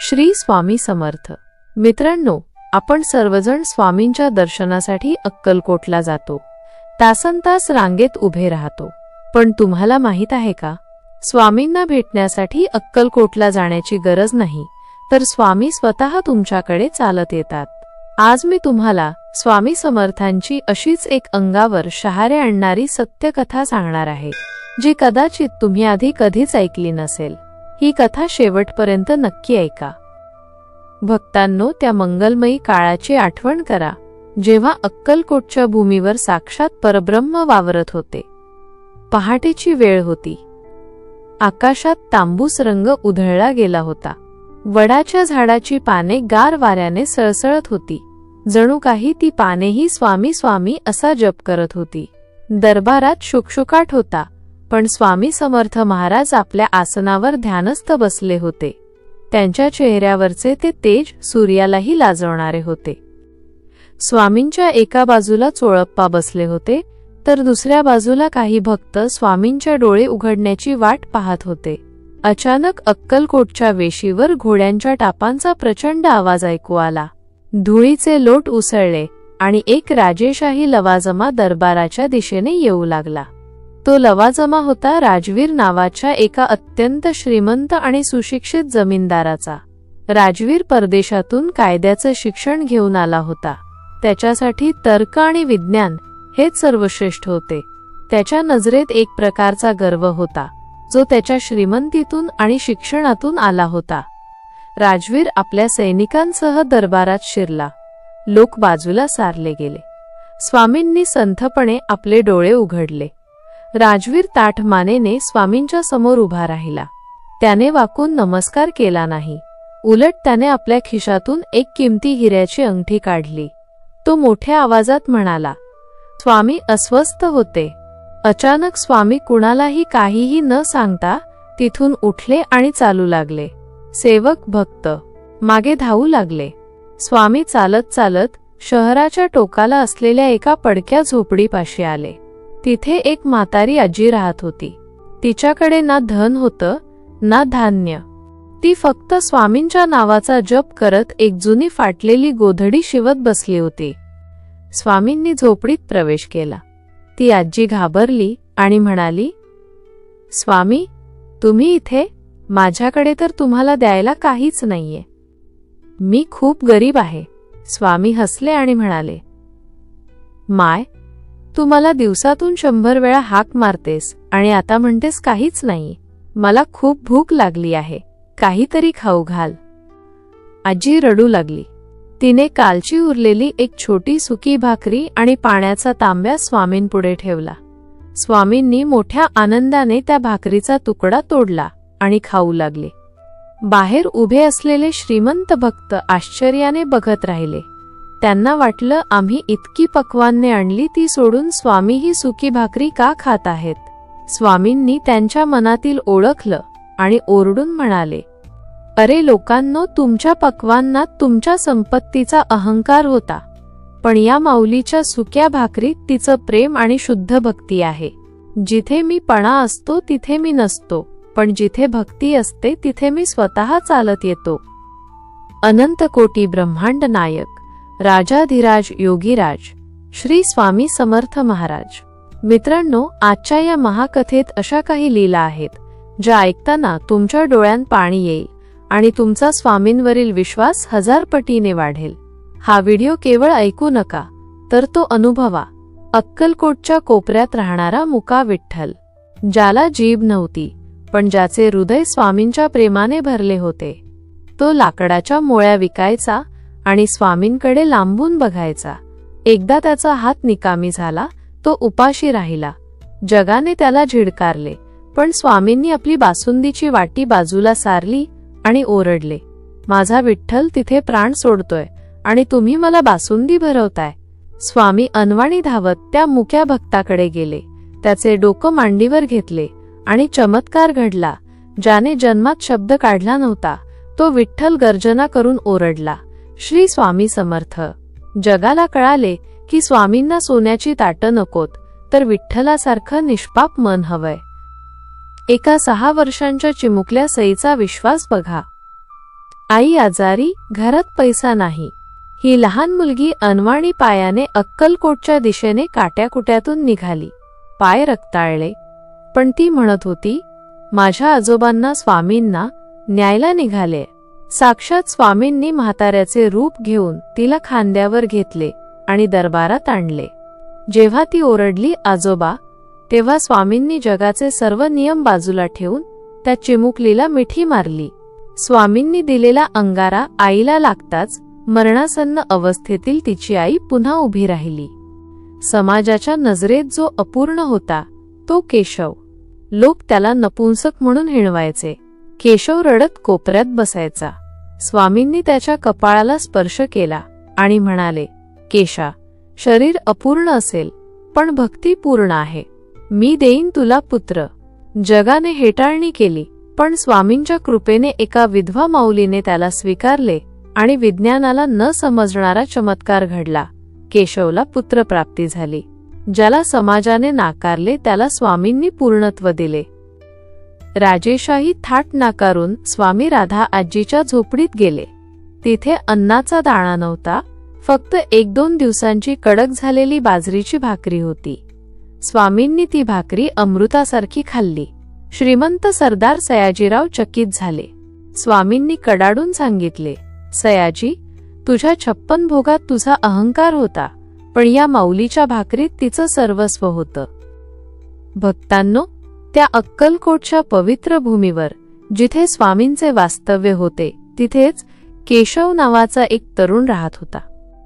श्री स्वामी समर्थ. मित्रांनो आपण सर्वजण स्वामींच्या दर्शनासाठी अक्कलकोटला जातो. तासन तास रांगेत उभे राहतो. पण तुम्हाला माहीत आहे का? स्वामींना भेटण्यासाठी अक्कलकोटला जाण्याची गरज नाही तर स्वामी स्वतः तुमच्याकडे चालत येतात. आज मी तुम्हाला स्वामी समर्थांची अशीच एक अंगावर शहारे आणणारी सत्यकथा सांगणार आहे जी कदाचित तुम्ही आधी कधीच ऐकली नसेल. ही कथा शेवटपर्यंत नक्की ऐका. भक्तांनो त्या मंगलमयी काळाची आठवण करा जेव्हा अक्कलकोटच्या भूमीवर साक्षात परब्रह्म वावरत होते. पहाटेची वेळ होती. आकाशात तांबूस रंग उधळला गेला होता. वडाच्या झाडाची पाने गार वाऱ्याने सळसळत होती. जणू काही ती पानेही स्वामी स्वामी असा जप करत होती. दरबारात शुकशुकाट होता. पण स्वामी समर्थ महाराज आपल्या आसनावर ध्यानस्थ बसले होते. त्यांच्या चेहऱ्यावरचे ते तेज सूर्यालाही लाजवणारे होते. स्वामींच्या एका बाजूला चोळप्पा बसले होते तर दुसऱ्या बाजूला काही भक्त स्वामींच्या डोळे उघडण्याची वाट पाहत होते. अचानक अक्कलकोटच्या वेशीवर घोड्यांच्या टापांचा प्रचंड आवाज ऐकू आला. धुळीचे लोट उसळले आणि एक राजेशाही लवाजमा दरबाराच्या दिशेने येऊ लागला. तो लवाजमा होता राजवीर नावाच्या एका अत्यंत श्रीमंत आणि सुशिक्षित जमीनदाराचा. राजवीर परदेशातून कायद्याचं शिक्षण घेऊन आला होता. त्याच्यासाठी तर्क आणि विज्ञान हेच सर्वश्रेष्ठ होते. त्याच्या नजरेत एक प्रकारचा गर्व होता जो त्याच्या श्रीमंतीतून आणि शिक्षणातून आला होता. राजवीर आपल्या सैनिकांसह दरबारात शिरला. लोक बाजूला सारले गेले. स्वामींनी संथपणे आपले डोळे उघडले. राजवीर ताठ मानेने स्वामींच्या समोर उभा राहिला. त्याने वाकून नमस्कार केला नाही. उलट त्याने आपल्या खिशातून एक किमती हिऱ्याची अंगठी काढली. तो मोठ्या आवाजात म्हणाला स्वामी अस्वस्थ होते. अचानक स्वामी कुणालाही काहीही न सांगता तिथून उठले आणि चालू लागले. सेवक भक्त. मागे धावू लागले. स्वामी चालत चालत शहराच्या टोकाला असलेल्या एका पडक्या झोपडीपाशी आले. तिथे एक म्हातारी आजी राहत होती. तिच्याकडे ना धन होतं ना धान्य. ती फक्त स्वामींच्या नावाचा जप करत एक जुनी फाटलेली गोधडी शिवत बसली होती. स्वामींनी झोपडीत प्रवेश केला. ती आजी घाबरली आणि म्हणाली स्वामी तुम्ही इथे? माझ्याकडे तर तुम्हाला द्यायला काहीच नाहीये. मी खूप गरीब आहे. स्वामी हसले आणि म्हणाले माय तू मला दिवसातून शंभर वेळा हाक मारतेस आणि आता म्हणतेस काहीच नाही. मला खूप भूक लागली आहे. काहीतरी खाऊ घाल. आजी रडू लागली. तिने कालची उरलेली एक छोटी सुकी भाकरी आणि पाण्याचा तांब्या स्वामींपुढे ठेवला. स्वामींनी मोठ्या आनंदाने त्या भाकरीचा तुकडा तोडला आणि खाऊ लागले. बाहेर उभे असलेले श्रीमंत भक्त आश्चर्याने बघत राहिले. त्यांना वाटलं आम्ही इतकी पक्वान्ने आणली ती सोडून स्वामी ही सुकी भाकरी का खात आहेत? स्वामींनी त्यांच्या मनातील ओळखलं आणि ओरडून म्हणाले अरे लोकांनो तुमच्या पक्वांनात तुमच्या संपत्तीचा अहंकार होता पण या माऊलीच्या सुक्या भाकरीत तिचं प्रेम आणि शुद्ध भक्ती आहे. जिथे मी पणा असतो तिथे मी नसतो पण जिथे भक्ती असते तिथे मी स्वतः चालत येतो. अनंत कोटी ब्रह्मांड नायक राजाधिराज योगीराज श्री स्वामी समर्थ महाराज. मित्रांनो आजच्या या महाकथेत अशा काही लीला आहेत ज्या ऐकताना तुमच्या डोळ्यात पाणी येईल आणि तुमचा स्वामींवरील विश्वास हजार पटीने वाढेल. हा व्हिडिओ केवळ ऐकू नका तर तो अनुभवा. अक्कलकोटच्या कोपऱ्यात राहणारा मुका विठ्ठल ज्याला जीभ नव्हती पण ज्याचे हृदय स्वामींच्या प्रेमाने भरले होते. तो लाकडाच्या मोळ्या विकायचा आणि स्वामींकडे लांबून बघायचा. एकदा त्याचा हात निकामी झाला तो उपाशी राहिला. जगाने त्याला झिडकारले पण स्वामींनी आपली बासुंदीची वाटी बाजूला सारली आणि ओरडले माझा विठ्ठल तिथे प्राण सोडतोय आणि तुम्ही मला बासुंदी भरवताय. स्वामी अनवाणी धावत त्या मुक्या भक्ताकडे गेले. त्याचे डोकं मांडीवर घेतले आणि चमत्कार घडला. ज्याने जन्मात शब्द काढला नव्हता तो विठ्ठल गर्जना करून ओरडला श्री स्वामी समर्थ. जगाला कळाले की स्वामींना सोन्याची ताटं नकोत तर विठ्ठलासारखं निष्पाप मन हवंय. एका सहा वर्षांच्या चिमुकल्या सईचा विश्वास बघा. आई आजारी घरात पैसा नाही. ही लहान मुलगी अनवाणी पायाने अक्कलकोटच्या दिशेने काट्याकुट्यातून निघाली. पाय रक्ताळले. पण ती म्हणत होती माझ्या आजोबांना स्वामींना न्यायला निघाले. साक्षात स्वामींनी म्हाताऱ्याचे रूप घेऊन तिला खांद्यावर घेतले आणि दरबारात आणले. जेव्हा ती ओरडली आजोबा तेव्हा स्वामींनी जगाचे सर्व नियम बाजूला ठेवून त्या चिमुकलीला मिठी मारली. स्वामींनी दिलेला अंगारा आईला लागताच मरणासन्न अवस्थेतील तिची आई पुन्हा उभी राहिली. समाजाच्या नजरेत जो अपूर्ण होता तो केशव. लोक त्याला नपुंसक म्हणून हिणवायचे. केशव रडत कोपऱ्यात बसायचा. स्वामींनी त्याच्या कपाळाला स्पर्श केला आणि म्हणाले केशा शरीर अपूर्ण असेल पण भक्ती पूर्ण आहे. मी देईन तुला पुत्र. जगाने हेटाळणी केली पण स्वामींच्या कृपेने एका विधवा माऊलीने त्याला स्वीकारले आणि विज्ञानाला न समजणारा चमत्कार घडला. केशवला पुत्रप्राप्ती झाली. ज्याला समाजाने नाकारले त्याला स्वामींनी पूर्णत्व दिले. राजेशाही थाट नाकारून स्वामी राधा आजीच्या झोपडीत गेले. तिथे अन्नाचा दाणा नव्हता फक्त एक दोन दिवसांची कडक झालेली बाजरीची भाकरी होती. स्वामींनी ती भाकरी अमृतासारखी खाल्ली. श्रीमंत सरदार सयाजीराव चकित झाले. स्वामींनी कडाडून सांगितले सयाजी तुझ्या छप्पन भोगात तुझा अहंकार होता पण या माऊलीच्या भाकरीत तिचं सर्वस्व होतं. भक्तांनो त्या अक्कलकोटच्या पवित्र भूमीवर जिथे स्वामींचे वास्तव्य होते तिथेच केशव नावाचा एक तरुण राहत होता.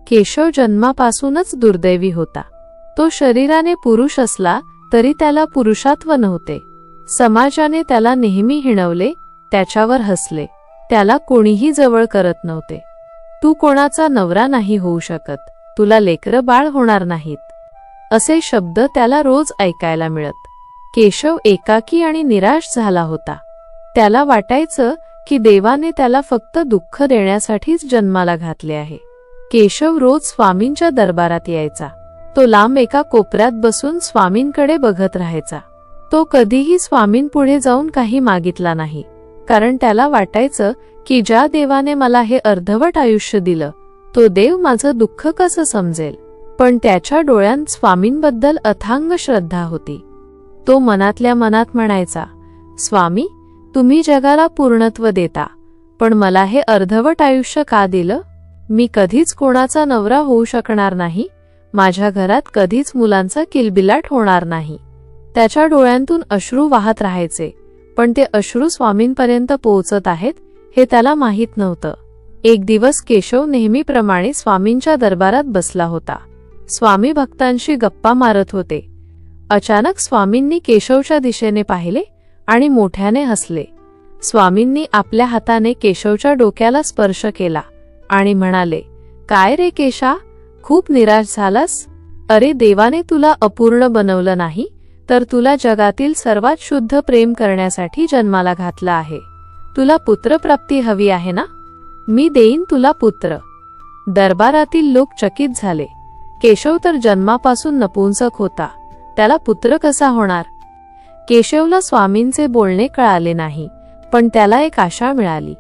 केशव जन्मापासूनच दुर्दैवी होता. तो शरीराने पुरुष असला तरी त्याला पुरुषात्व नव्हते. समाजाने त्याला नेहमी हिणवले त्याच्यावर हसले. त्याला कोणीही जवळ करत नव्हते. तू कोणाचा नवरा नाही होऊ शकत. तुला लेकरं बाळ होणार नाहीत. असे शब्द त्याला रोज ऐकायला मिळत. केशव एकाकी आणि निराश झाला होता. त्याला वाटायचं की देवाने त्याला फक्त दुःख देण्यासाठीच जन्माला घातले आहे. केशव रोज स्वामींच्या दरबारात यायचा. तो लांब एका कोपऱ्यात बसून स्वामींकडे बघत राहायचा. तो कधीही स्वामींपुढे जाऊन काही मागितला नाही. कारण त्याला वाटायचं की ज्या देवाने मला हे अर्धवट आयुष्य दिलं तो देव माझं दुःख कसं समजेल? पण त्याच्या डोळ्यांत स्वामींबद्दल अथांग श्रद्धा होती. तो मनातल्या मनात म्हणायचा स्वामी तुम्ही जगाला पूर्णत्व देता पण मला हे अर्धवट आयुष्य का दिलं? मी कधीच कोणाचा नवरा होऊ शकणार नाही माझ्या घरात कधीच मुलांचा किलबिलाट होणार नाही. त्याच्या डोळ्यांतून अश्रू वाहत राहायचे पण ते अश्रू स्वामींपर्यंत पोहोचत आहेत हे त्याला माहीत नव्हतं. एक दिवस केशव नेहमीप्रमाणे स्वामींच्या दरबारात बसला होता. स्वामी भक्तांशी गप्पा मारत होते. अचानक स्वामींनी केशवच्या दिशेने पाहिले आणि मोठ्याने हसले. स्वामींनी आपल्या हाताने केशवच्या डोक्याला स्पर्श केला आणि म्हणाले काय रे केशा खूप निराश झालास? अरे देवाने तुला अपूर्ण बनवलं नाही तर तुला जगातील सर्वात शुद्ध प्रेम करण्यासाठी जन्माला घातला आहे. तुला पुत्रप्राप्ती हवी आहे ना? मी देईन तुला पुत्र. दरबारातील लोक चकित झाले. केशव तर जन्मापासून नपुंसक होता. त्याला पुत्र कसा होणार? केशवला स्वामींचे बोलणे कळाले नाही पण त्याला एक आशा मिळाली.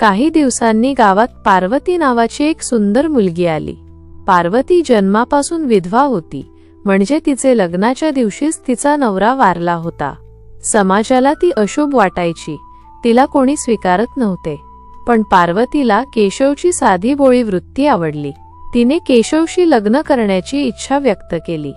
काही दिवसांनी गावात पार्वती नावाची एक सुंदर मुलगी आली. पार्वती जन्मापासून विधवा होती म्हणजे तिचे लग्नाच्या दिवशीच तिचा नवरा वारला होता. समाजाला ती अशुभ वाटायची तिला कोणी स्वीकारत नव्हते. पण पार्वतीला केशवची साधी बोळी वृत्ती आवडली. तिने केशवशी लग्न करण्याची इच्छा व्यक्त केली.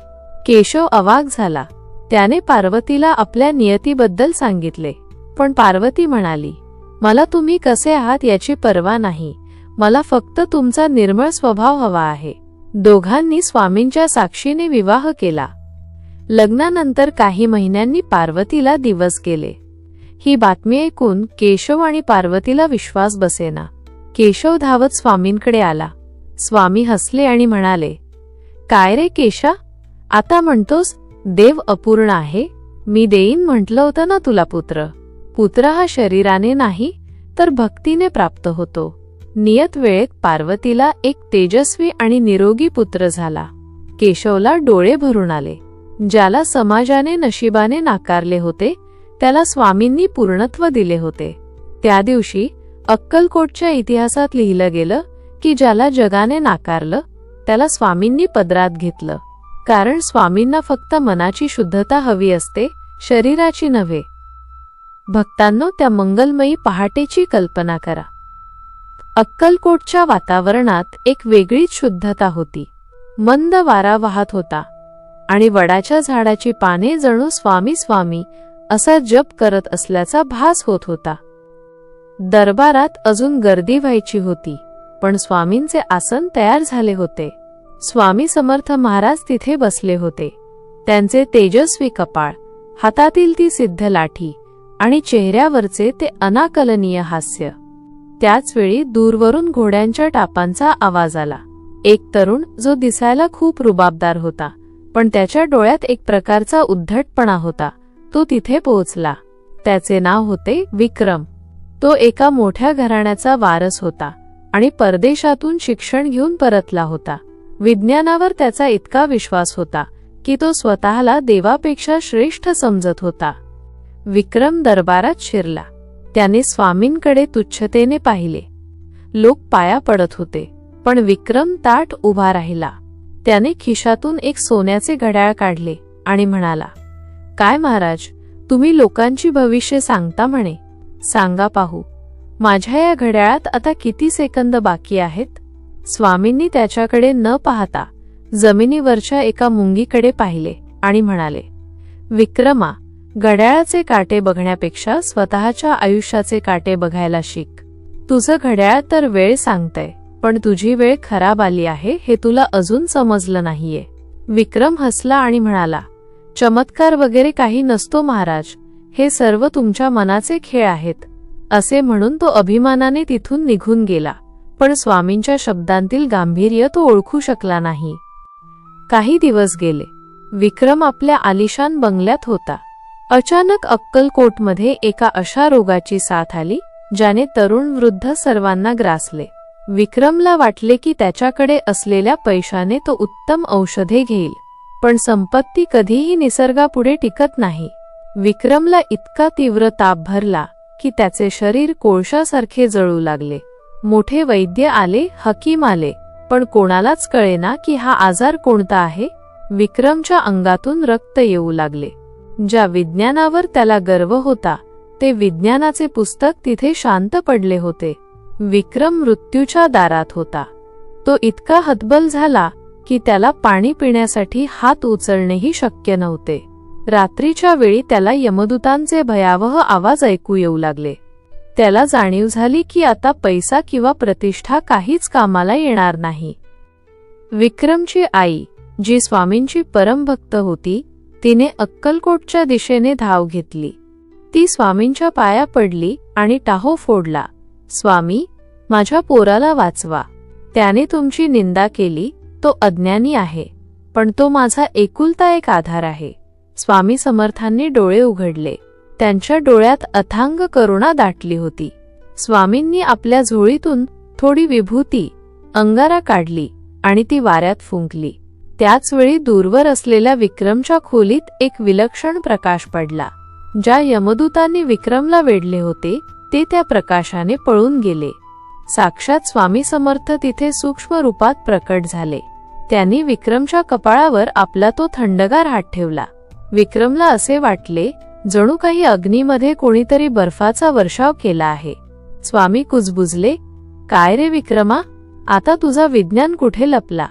केशव अवाक झाला. त्याने पार्वतीला आपल्या नियतीबद्दल सांगितले. पण पार्वती म्हणाली मला तुम्ही कसे आहात याची पर्वा नाही. मला फक्त तुमचा निर्मळ स्वभाव हवा आहे. दोघांनी स्वामींच्या साक्षीने विवाह केला. लग्नानंतर काही महिन्यांनी पार्वतीला दिवस गेले. ही बातमी ऐकून केशव आणि पार्वतीला विश्वास बसेना. केशव धावत स्वामींकडे आला. स्वामी हसले आणि म्हणाले काय रे केशा? आता म्हणतोस देव अपूर्ण आहे मी देईन म्हटलं होतं ना तुला पुत्र. पुत्र हा शरीराने नाही तर भक्तीने प्राप्त होतो. नियत वेळेत पार्वतीला एक तेजस्वी आणि निरोगी पुत्र झाला. केशवला डोळे भरून आले. ज्याला समाजाने नशिबाने नाकारले होते त्याला स्वामींनी पूर्णत्व दिले होते. त्या दिवशी अक्कलकोटच्या इतिहासात लिहिलं गेलं की ज्याला जगाने नाकारलं त्याला स्वामींनी पदरात घेतलं. कारण स्वामींना फक्त मनाची शुद्धता हवी असते शरीराची नव्हे. भक्तांनो त्या मंगलमयी पहाटेची कल्पना करा. अक्कलकोटच्या वातावरणात एक वेगळीच शुद्धता होती. मंद वारा वाहत होता आणि वडाच्या झाडाची पाने जणू स्वामी स्वामी असा जप करत असल्याचा भास होत होता. दरबारात अजून गर्दी व्हायची होती पण स्वामींचे आसन तयार झाले होते. स्वामी समर्थ महाराज तिथे बसले होते. त्यांचे तेजस्वी कपाळ हातातील ती सिद्ध लाठी आणि चेहऱ्यावरचे ते अनाकलनीय हास्य. त्याचवेळी दूरवरून घोड्यांच्या टापांचा आवाज आला. एक तरुण जो दिसायला खूप रुबाबदार होता पण त्याच्या डोळ्यात एक प्रकारचा उद्धटपणा होता. तो तिथे पोहोचला. त्याचे नाव होते विक्रम. तो एका मोठ्या घराण्याचा वारस होता आणि परदेशातून शिक्षण घेऊन परतला होता. विज्ञानावर त्याचा इतका विश्वास होता की तो स्वतःला देवापेक्षा श्रेष्ठ समजत होता. विक्रम दरबारात शिरला. त्याने स्वामींकडे तुच्छतेने पाहिले. लोक पाया पडत होते पण विक्रम ताट उभा राहिला. त्याने खिशातून एक सोन्याचे घड्याळ काढले आणि म्हणाला काय महाराज तुम्ही लोकांची भविष्य सांगता म्हणे. सांगा पाहू माझ्या या घड्याळात आता किती सेकंद बाकी आहेत? स्वामींनी त्याच्याकडे न पाहता जमिनीवरच्या एका मुंगीकडे पाहिले आणि म्हणाले विक्रमा घड्याळाचे काटे बघण्यापेक्षा स्वतःच्या आयुष्याचे काटे बघायला शिक. तुझं घड्याळ तर वेळ सांगतंय पण तुझी वेळ खराब आली आहे हे तुला अजून समजलं नाहीये. विक्रम हसला आणि म्हणाला चमत्कार वगैरे काही नसतो महाराज हे सर्व तुमच्या मनाचे खेळ आहेत. असे म्हणून तो अभिमानाने तिथून निघून गेला. पण स्वामींच्या शब्दांतील गांभीर्य तो ओळखू शकला नाही. काही दिवस गेले. विक्रम आपल्या आलिशान बंगल्यात होता. अचानक अक्कलकोटमध्ये एका अशा रोगाची साथ आली ज्याने तरुण वृद्ध सर्वांना ग्रासले. विक्रमला वाटले की त्याच्याकडे असलेल्या पैशाने तो उत्तम औषधे घेईल पण संपत्ती कधीही निसर्गापुढे टिकत नाही. विक्रमला इतका तीव्र ताप भरला की त्याचे शरीर कोळशासारखे जळू लागले. मोठे वैद्य आले हकीम आले. पण कोणालाच कळेना की हा आजार कोणता आहे? विक्रमच्या अंगातून रक्त येऊ लागले. ज्या विज्ञानावर त्याला गर्व होता ते विज्ञानाचे पुस्तक तिथे शांत पडले होते. विक्रम मृत्यूच्या दारात होता. तो इतका हतबल झाला की त्याला पाणी पिण्यासाठी हात उचलणेही शक्य नव्हते. रात्रीच्या वेळी त्याला यमदूतांचे भयावह आवाज ऐकू येऊ लागले. त्याला जाणीव झाली की आता पैसा किंवा प्रतिष्ठा काहीच कामाला येणार नाही. विक्रमची आई जी स्वामींची परमभक्त होती तिने अक्कलकोटच्या दिशेने धाव घेतली. ती स्वामींच्या पाया पडली आणि टाहो फोडला. स्वामी माझ्या पोराला वाचवा. त्याने तुमची निंदा केली तो अज्ञानी आहे पण तो माझा एकुलता एक आधार आहे. स्वामी समर्थांनी डोळे उघडले. त्यांच्या डोळ्यात अथांग करुणा दाटली होती. स्वामींनी आपल्या झोळीतून थोडी विभूती अंगारा काढली आणि ती वाऱ्यात फुंकली. त्याचवेळी दूरवर असलेल्या विक्रमच्या खोलीत एक विलक्षण प्रकाश पडला. ज्या यमदूतांनी विक्रमला वेढले होते ते त्या प्रकाशाने पळून गेले. साक्षात स्वामी समर्थ तिथे सूक्ष्म रूपात प्रकट झाले. त्यांनी विक्रमच्या कपाळावर आपला तो थंडगार हात ठेवला. विक्रमला असे वाटले जणू काही अग्नीमध्ये कोणीतरी बर्फाचा वर्षाव केला आहे. स्वामी कुजबुजले काय रे विक्रमा? आता तुझा विज्ञान कुठे लपला?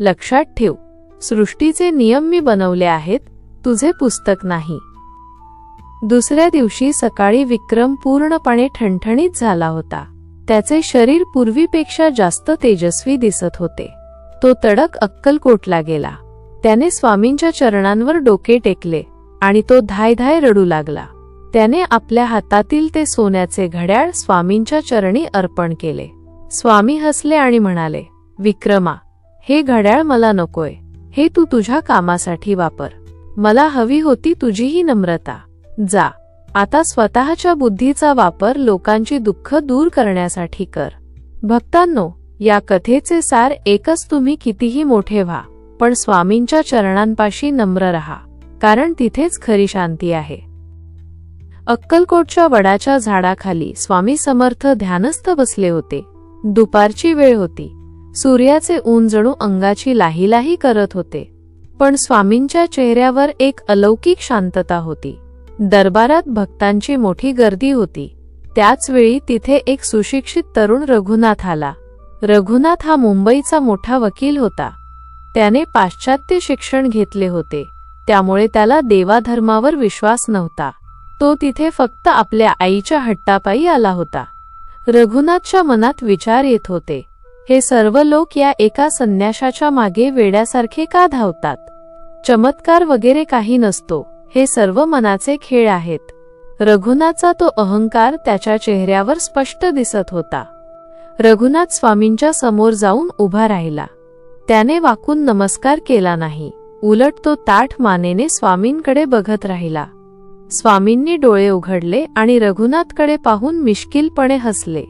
लक्षात ठेव. सृष्टीचे नियम मी बनवले आहेत तुझे पुस्तक नाही. दुसऱ्या दिवशी सकाळी विक्रम पूर्णपणे ठणठणीत झाला होता. त्याचे शरीर पूर्वीपेक्षा जास्त तेजस्वी दिसत होते. तो तडक अक्कलकोटला गेला. त्याने स्वामींच्या चरणांवर डोके टेकले. आणि तो धाय धाय रडू लागला. त्याने आपल्या हातातील ते सोन्याचे घड्याळ स्वामींच्या चरणी अर्पण केले. स्वामी हसले आणि म्हणाले विक्रमा हे घड्याळ मला नकोय. हे तू तुझ्या कामासाठी वापर. मला हवी होती तुझीही नम्रता. जा आता स्वतःच्या बुद्धीचा वापर लोकांची दुःख दूर करण्यासाठी कर. भक्तांनो या कथेचे सार एकच तुम्ही कितीही मोठे व्हा पण स्वामींच्या चरणांपाशी नम्र रहा. कारण तिथेच खरी शांती आहे. अक्कलकोटच्या वडाच्या झाडाखाली स्वामी समर्थ ध्यानस्थ बसले होते. दुपारची वेळ होती. सूर्याचे ऊन जणू अंगाची लाहीलाही करत होते. पण स्वामींच्या चेहऱ्यावर एक अलौकिक शांतता होती. दरबारात भक्तांची मोठी गर्दी होती. त्याच वेळी तिथे एक सुशिक्षित तरुण रघुनाथ आला. रघुनाथ हा मुंबईचा मोठा वकील होता. त्याने पाश्चात्य शिक्षण घेतले होते. त्यामुळे त्याला देवाधर्मावर विश्वास नव्हता. तो तिथे फक्त आपल्या आईच्या हट्टापायी आला होता. रघुनाथच्या मनात विचार येत होते. हे सर्व लोक या एका संन्याशाच्या मागे वेड्यासारखे का धावतात? चमत्कार वगैरे काही नसतो. हे सर्व मनाचे खेळ आहेत. रघुनाथचा तो अहंकार त्याच्या चेहऱ्यावर स्पष्ट दिसत होता. रघुनाथ स्वामींच्या समोर जाऊन उभा राहिला. त्याने वाकून नमस्कार केला नाही. उलट तो ताठ मानेने स्वामींकडे बघत राहिला. स्वामींनी डोळे उघडले आणि रघुनाथकडे पाहून मिश्किलपणे हसले.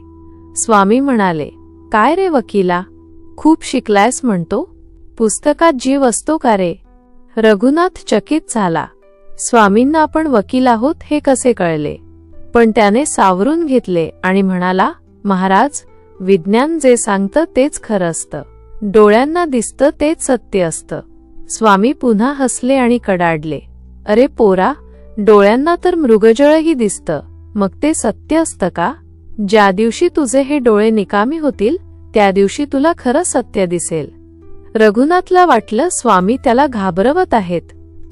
स्वामी म्हणाले काय रे वकिला? खूप शिकलायस म्हणतो? पुस्तकात जीव असतो का रे? रघुनाथ चकित झाला. स्वामींना आपण वकील आहोत हे कसे कळले पण त्याने सावरून घेतले आणि म्हणाला महाराज विज्ञान जे सांगतं तेच खरं असतं. डोळ्यांना दिसतं तेच सत्य असतं. स्वामी पुन्हा हसले आणि कडाडले. अरे पोरा डोळ्यांना तर मृगजळही दिसतं. मग ते सत्य असतं का? ज्या दिवशी तुझे हे डोळे निकामी होतील त्या दिवशी तुला खरं सत्य दिसेल. रघुनाथला वाटलं स्वामी त्याला घाबरवत आहेत.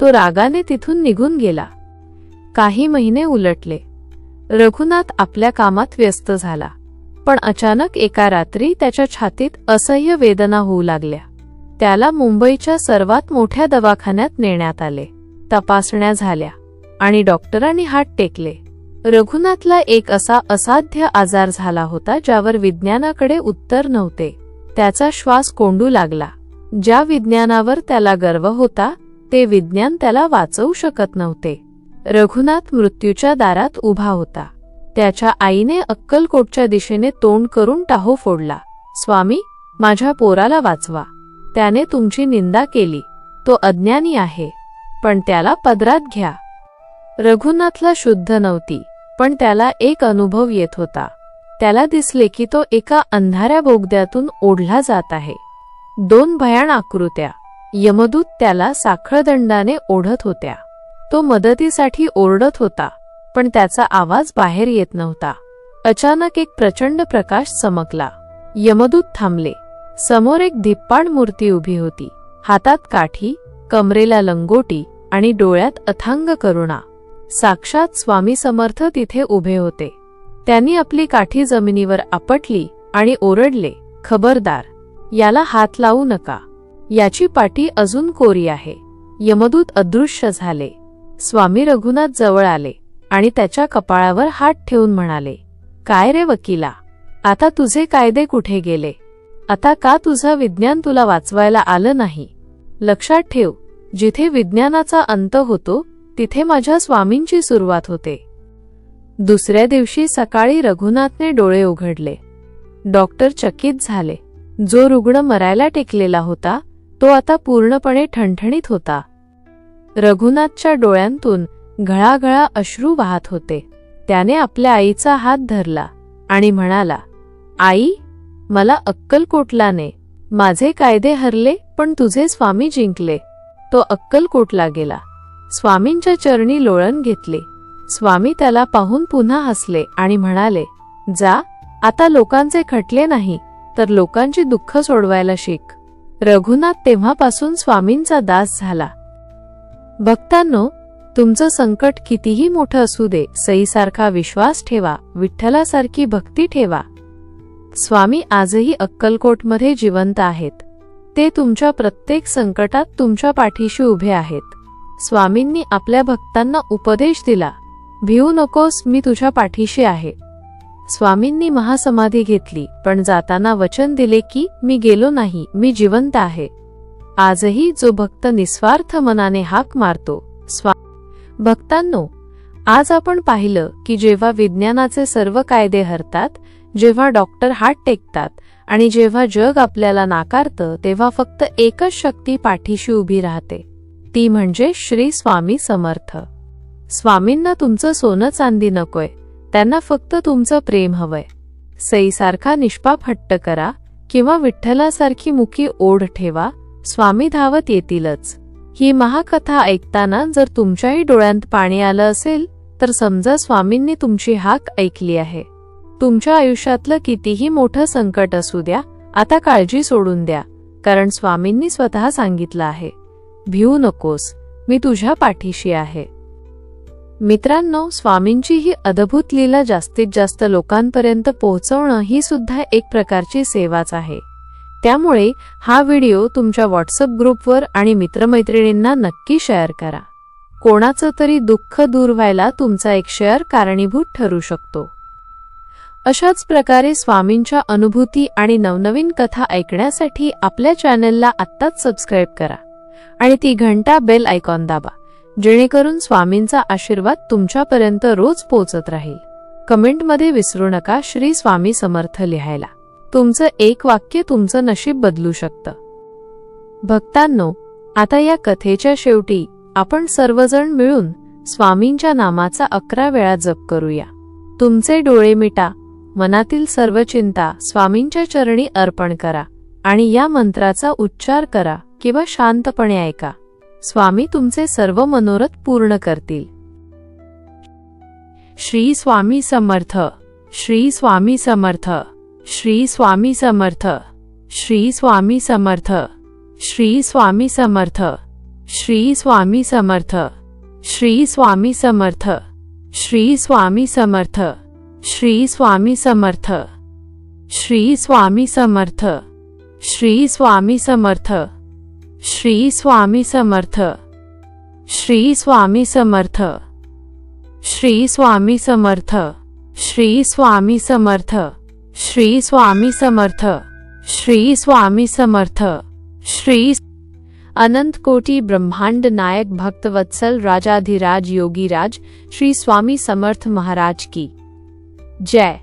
तो रागाने तिथून निघून गेला. काही महिने उलटले. रघुनाथ आपल्या कामात व्यस्त झाला. पण अचानक एका रात्री त्याच्या छातीत असह्य वेदना होऊ लागल्या. त्याला मुंबईच्या सर्वात मोठ्या दवाखान्यात नेण्यात आले. तपासण्या झाल्या आणि डॉक्टरांनी हात टेकले. रघुनाथला एक असा असाध्य आजार झाला होता ज्यावर विज्ञानाकडे उत्तर नव्हते. त्याचा श्वास कोंडू लागला. ज्या विज्ञानावर त्याला गर्व होता ते विज्ञान त्याला वाचवू शकत नव्हते. रघुनाथ मृत्यूच्या दारात उभा होता. त्याच्या आईने अक्कलकोटच्या दिशेने तोंड करून टाहो फोडला. स्वामी माझ्या पोराला वाचवा. त्याने तुमची निंदा केली. तो अज्ञानी आहे पण त्याला पदरात घ्या. रघुनाथला शुद्ध नव्हती पण त्याला एक अनुभव येत होता. त्याला दिसले की तो एका अंधाऱ्या बोगद्यातून ओढला जात आहे. दोन भयाण आकृत्या. यमदूत त्याला साखळदंडाने ओढत होत्या. तो मदतीसाठी ओरडत होता पण त्याचा आवाज बाहेर येत नव्हता. अचानक एक प्रचंड प्रकाश चमकला. यमदूत थांबले. समोर एक धिप्पाड मूर्ती उभी होती. हातात काठी कमरेला लंगोटी आणि डोळ्यात अथांग करुणा. साक्षात स्वामी समर्थ तिथे उभे होते. त्यांनी आपली काठी जमिनीवर आपटली आणि ओरडले खबरदार याला हात लावू नका. याची पाठी अजून कोरी आहे. यमदूत अदृश्य झाले. स्वामी रघुनाथ जवळ आले आणि त्याच्या कपाळावर हात ठेवून म्हणाले काय रे वकिला? आता तुझे कायदे कुठे गेले? आता का तुझं विज्ञान तुला वाचवायला आलं नाही? लक्षात ठेव जिथे विज्ञानाचा अंत होतो तिथे माझ्या स्वामींची सुरुवात होते. दुसऱ्या दिवशी सकाळी रघुनाथने डोळे उघडले. डॉक्टर चकित झाले. जो रुग्ण मरायला टेकलेला होता तो आता पूर्णपणे ठणठणीत होता. रघुनाथच्या डोळ्यांतून घळाघळा अश्रू वाहत होते. त्याने आपल्या आईचा हात धरला आणि म्हणाला आई मला अक्कलकोटला ने माझे कायदे हरले पण तुझे स्वामी जिंकले. तो अक्कलकोटला गेला. स्वामींच्या चरणी लोळण घेतले. स्वामी त्याला पाहून पुन्हा हसले आणि म्हणाले जा आता लोकांचे खटले नाही तर लोकांची दुःख सोडवायला शिक. रघुनाथ तेव्हापासून स्वामींचा दास झाला. भक्तांनो तुमचं संकट कितीही मोठं असू दे सईसारखा विश्वास ठेवा विठ्ठलासारखी भक्ती ठेवा. स्वामी आजही अक्कलकोटमध्ये जिवंत आहेत. ते तुमच्या प्रत्येक संकटात तुमच्या पाठीशी उभे आहेत. स्वामींनी आपल्या भक्तांना उपदेश दिला भिवू नकोस मी तुझ्या पाठीशी आहे. स्वामींनी महासमाधी घेतली पण जाताना वचन दिले की मी गेलो नाही मी जिवंत आहे. आजही जो भक्त निस्वार्थ मनाने हाक मारतो स्वा भक्तांनो आज आपण पाहिलं की जेव्हा विज्ञानाचे सर्व कायदे हरतात जेव्हा डॉक्टर हात टेकतात आणि जेव्हा जग आपल्याला नाकारतं तेव्हा फक्त एकच शक्ती पाठीशी उभी राहते. ती म्हणजे श्री स्वामी समर्थ. स्वामींना तुमचं सोनं चांदी नकोय त्यांना फक्त तुमचं प्रेम हवंय. सईसारखा निष्पाप हट्ट करा किंवा विठ्ठलासारखी मुखी ओढ ठेवा स्वामी धावत येतीलच. ही महाकथा ऐकताना जर तुमच्याही डोळ्यांत पाणी आलं असेल तर समजा स्वामींनी तुमची हाक ऐकली आहे. तुमच्या आयुष्यातलं कितीही मोठं संकट असू द्या आता काळजी सोडून द्या. कारण स्वामींनी स्वतः सांगितलं आहे भिऊ नकोस मी तुझ्या पाठीशी आहे. मित्रांनो स्वामींची ही अद्भुत लीला जास्तीत जास्त लोकांपर्यंत पोहोचवणं ही सुद्धा एक प्रकारची सेवाच आहे. त्यामुळे हा व्हिडिओ तुमच्या व्हॉट्सअप ग्रुपवर आणि मित्रमैत्रिणींना नक्की शेअर करा. कोणाचं तरी दुःख दूर व्हायला तुमचा एक शेअर कारणीभूत ठरू शकतो. अशाच प्रकारे स्वामींच्या अनुभूती आणि नवनवीन कथा ऐकण्यासाठी आपल्या चॅनलला आत्ताच सबस्क्राईब करा आणि ती घंटा बेल आयकॉन दाबा जेणेकरून स्वामींचा आशीर्वाद तुमच्यापर्यंत रोज पोचत राहील. कमेंटमध्ये विसरू नका श्री स्वामी समर्थ लिहायला. तुमचं एक वाक्य तुमचं नशीब बदलू शकतं. भक्तांनो आता या कथेच्या शेवटी आपण सर्वजण मिळून स्वामींच्या नामाचा अकरा वेळा जप करूया. तुमचे डोळे मिटा मनातील सर्व चिंता स्वामींच्या चरणी अर्पण करा आणि या मंत्राचा उच्चार करा किंवा शांतपणे ऐका. स्वामी तुमचे सर्व मनोरथ पूर्ण करतील. श्री स्वामी समर्थ. श्री स्वामी समर्थ. श्री स्वामी समर्थ. श्री स्वामी समर्थ. श्री स्वामी समर्थ. श्री स्वामी समर्थ. श्री स्वामी समर्थ. श्री स्वामी समर्थ. श्री स्वामी समर्थ श्री स्वामी समर्थ श्री स्वामी समर्थ श्री स्वामी समर्थ श्री स्वामी समर्थ श्री स्वामी समर्थ श्री स्वामी समर्थ श्री स्वामी समर्थ श्री स्वामी समर्थ श्री अनंत कोटी ब्रह्मांड नायक भक्तवत्सल राजाधिराज योगीराज श्री स्वामी समर्थ महाराज की जय